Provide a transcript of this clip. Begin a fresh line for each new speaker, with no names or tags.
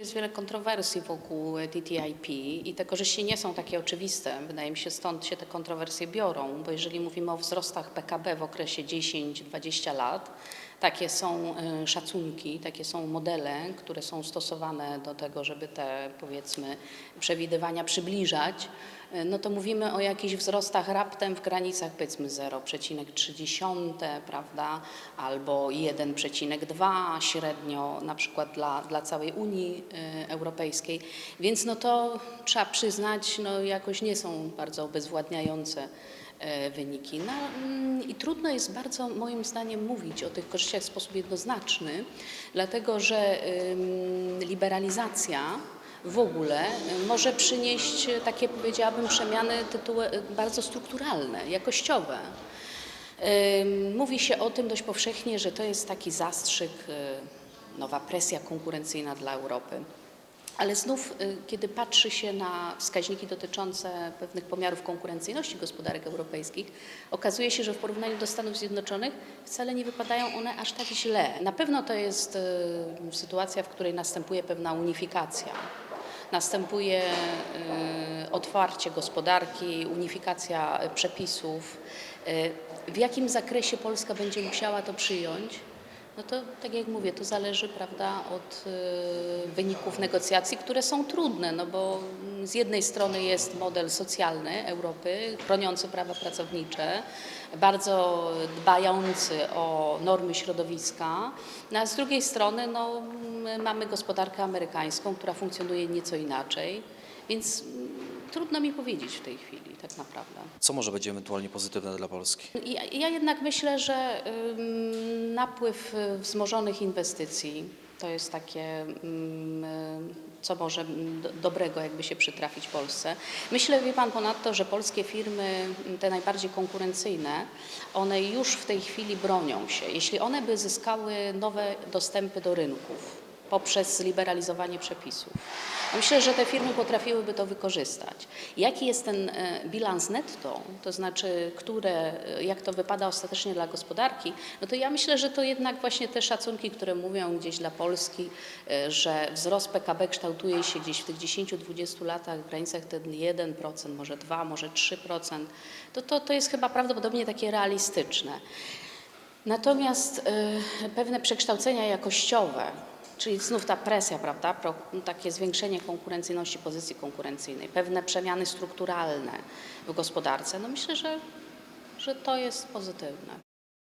Jest wiele kontrowersji wokół TTIP i te korzyści nie są takie oczywiste. Wydaje mi się, stąd się te kontrowersje biorą, bo jeżeli mówimy o wzrostach PKB w okresie 10-20 lat, takie są e, szacunki, takie są modele, które są stosowane do tego, żeby te powiedzmy przewidywania przybliżać, e, no to mówimy o jakichś wzrostach raptem w granicach powiedzmy 0,3, prawda, albo 1,2 średnio na przykład dla, dla całej Unii e, Europejskiej. Więc no to trzeba przyznać, no jakoś nie są bardzo obezwładniające wyniki. No, mm, I trudno jest bardzo moim zdaniem mówić o tych korzyściach w sposób jednoznaczny, dlatego że liberalizacja w ogóle y, może przynieść takie powiedziałabym przemiany tytuły y, bardzo strukturalne, jakościowe. Mówi się o tym dość powszechnie, że to jest taki zastrzyk, y, nowa presja konkurencyjna dla Europy. Ale znów, y, kiedy patrzy się na wskaźniki dotyczące pewnych pomiarów konkurencyjności gospodarek europejskich, okazuje się, że w porównaniu do Stanów Zjednoczonych wcale nie wypadają one aż tak źle. Na pewno to jest y, sytuacja, w której następuje pewna unifikacja. Następuje y, otwarcie gospodarki, unifikacja przepisów. W jakim zakresie Polska będzie musiała to przyjąć? No to tak jak mówię, to zależy prawda, od y, wyników negocjacji, które są trudne, no bo mm, z jednej strony jest model socjalny Europy, chroniący prawa pracownicze, bardzo dbający o normy środowiska, no a z drugiej strony no, mm, mamy gospodarkę amerykańską, która funkcjonuje nieco inaczej, więc mm, trudno mi powiedzieć w tej chwili tak naprawdę.
Co może być ewentualnie pozytywne dla Polski?
Ja, ja jednak myślę, że ym, napływ y, wzmożonych inwestycji to jest takie, ym, y, co może do, dobrego jakby się przytrafić Polsce. Myślę, wie Pan, ponadto, że polskie firmy, te najbardziej konkurencyjne, one już w tej chwili bronią się. Jeśli one by zyskały nowe dostępy do rynków, poprzez liberalizowanie przepisów. Myślę, że te firmy potrafiłyby to wykorzystać. Jaki jest ten e, bilans netto, to znaczy, które, e, jak to wypada ostatecznie dla gospodarki, no to ja myślę, że to jednak właśnie te szacunki, które mówią gdzieś dla Polski, e, że wzrost PKB kształtuje się gdzieś w tych 10-20 latach w granicach ten 1%, może 2, może 3%, to, to, to jest chyba prawdopodobnie takie realistyczne. Natomiast y, pewne przekształcenia jakościowe, czyli znów ta presja, prawda, takie zwiększenie konkurencyjności pozycji konkurencyjnej, pewne przemiany strukturalne w gospodarce, no myślę, że, że to jest pozytywne.